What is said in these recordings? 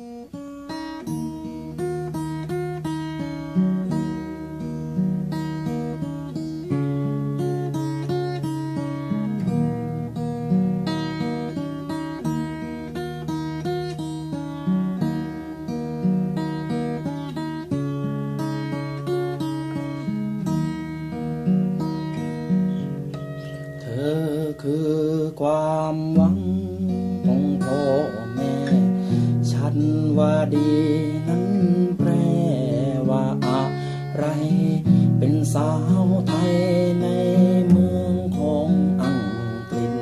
เธอคือค ว่าดีนั้นแปลว่าอะไร เป็นสาวไทยในเมืองของอังกฤษ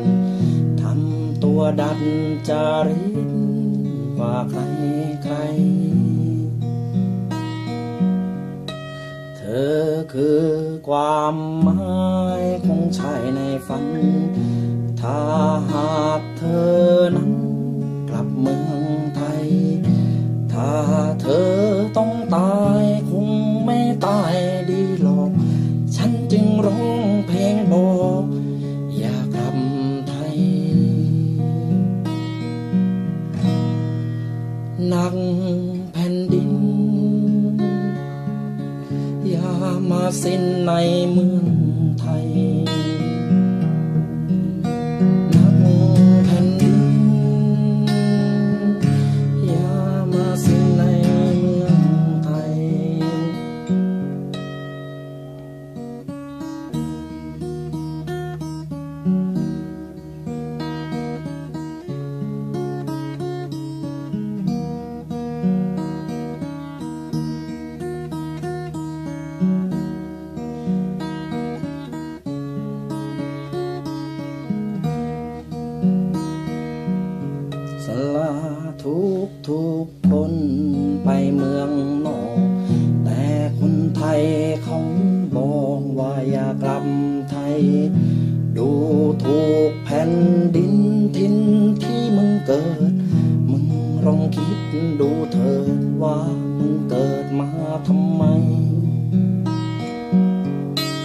ทำตัวดัดจาริตกว่าใครใคร เธอคือความหมายของชายในฝัน ถ้าหากเธอนั้น หนักแผ่นดิน อย่ามาสิ้นในเมืองไทย ทุกทุกคนไปเมืองนอก แต่คนไทยเขาบอกว่าอย่ากลับไทย ดูถูกแผ่นดินทินที่มึงเกิด มึงลองคิดดูเถิดว่ามึงเกิดมาทำไม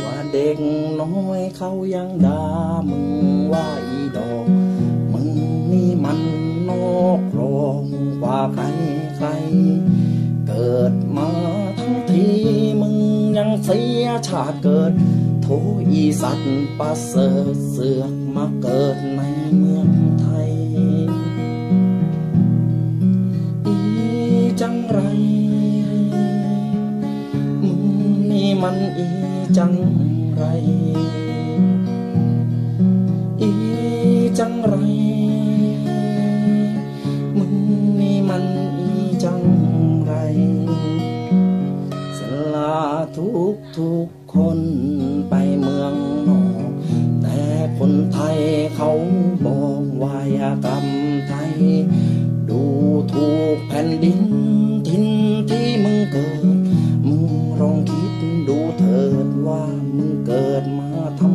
ว่าเด็กน้อยเขายังด่ามึงว่าอีดอก ใครใครเกิดมาทั้งทีมึงยังเสียชาติเกิดโถอีสัตว์ประเสริฐเสือกมาเกิดในเมืองไทยอีจังไร มึงนี่มันอีจังไร อีจังไร ทุกทุกคนไปเมืองนอก แต่คนไทยเขาบอกวายกรรมไทย ดูถูกแผ่นดินทินที่มึงเกิด มึงลองคิดดูเถิดว่ามึงเกิดมาทำ